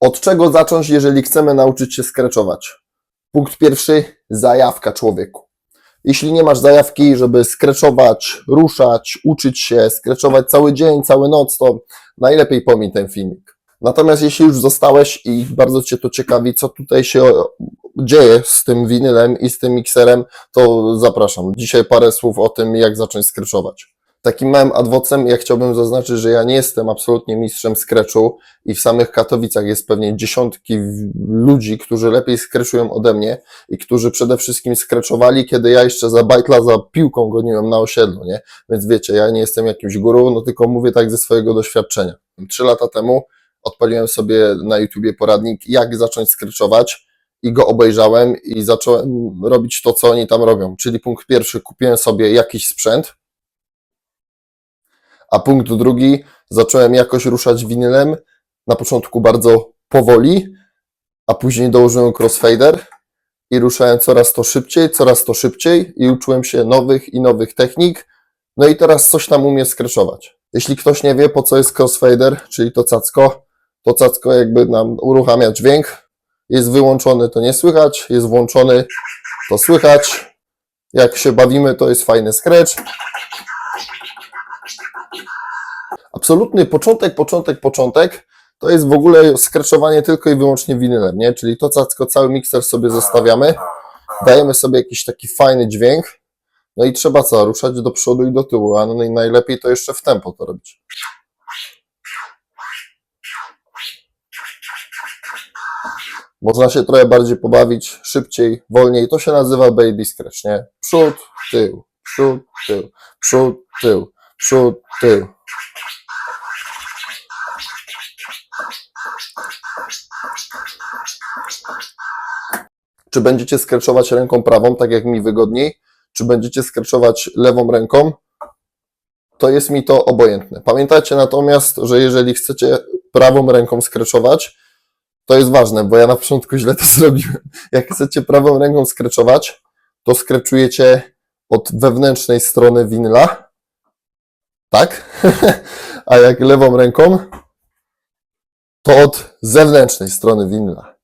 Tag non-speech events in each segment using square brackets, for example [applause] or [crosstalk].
Od czego zacząć, jeżeli chcemy nauczyć się skreczować? Punkt pierwszy, zajawka człowieku. Jeśli nie masz zajawki, żeby skreczować, ruszać, uczyć się, skreczować cały dzień, całą noc, to najlepiej pomiń ten filmik. Natomiast jeśli już zostałeś i bardzo Cię to ciekawi, co tutaj się dzieje z tym winylem i z tym mikserem, to zapraszam. Dzisiaj parę słów o tym, jak zacząć skreczować. Takim małym adwocem ja chciałbym zaznaczyć, że ja nie jestem absolutnie mistrzem skreczu i w samych Katowicach jest pewnie dziesiątki ludzi, którzy lepiej skreczują ode mnie i którzy przede wszystkim skreczowali, kiedy ja jeszcze za bajtla, za piłką goniłem na osiedlu, nie? Więc wiecie, ja nie jestem jakimś guru, no tylko mówię tak ze swojego doświadczenia. Trzy lata temu odpaliłem sobie na YouTubie poradnik, jak zacząć skreczować i go obejrzałem i zacząłem robić to, co oni tam robią. Czyli punkt pierwszy, kupiłem sobie jakiś sprzęt, a punkt drugi, zacząłem jakoś ruszać winylem, na początku bardzo powoli, a później dołożyłem crossfader i ruszałem coraz to szybciej, coraz to szybciej i uczyłem się nowych i nowych technik, no i teraz coś tam umiem skreczować. Jeśli ktoś nie wie, po co jest crossfader, czyli to cacko, to cacko jakby nam uruchamia dźwięk, jest wyłączony, to nie słychać, jest włączony, to słychać. Jak się bawimy, to jest fajny scratch. Absolutny początek, początek, początek to jest w ogóle skreczowanie tylko i wyłącznie winylem, nie? Czyli to cacko, cały mikser sobie zostawiamy, dajemy sobie jakiś taki fajny dźwięk, no i trzeba co? Ruszać do przodu i do tyłu, a no i najlepiej to jeszcze w tempo to robić. Można się trochę bardziej pobawić, szybciej, wolniej. To się nazywa baby scratch, nie? Przód, tył, przód, tył, przód, tył, przód, tył. Czy będziecie skreczować ręką prawą, tak jak mi wygodniej, czy będziecie skreczować lewą ręką, to jest mi to obojętne. Pamiętajcie natomiast, że jeżeli chcecie prawą ręką skreczować, to jest ważne, bo ja na początku źle to [laughs] zrobiłem. Jak chcecie prawą ręką skreczować, to skreczujecie od wewnętrznej strony winyla, tak? [laughs] A jak lewą ręką, to od zewnętrznej strony winyla.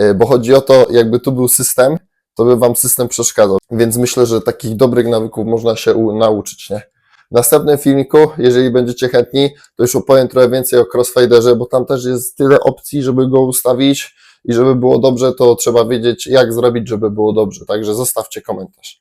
E, Bo chodzi o to, jakby tu był system, to by wam system przeszkadzał. Więc myślę, że takich dobrych nawyków można się nauczyć, nie? W następnym filmiku, jeżeli będziecie chętni, to już opowiem trochę więcej o crossfaderze, bo tam też jest tyle opcji, żeby go ustawić i żeby było dobrze, to trzeba wiedzieć, jak zrobić, żeby było dobrze. Także zostawcie komentarz.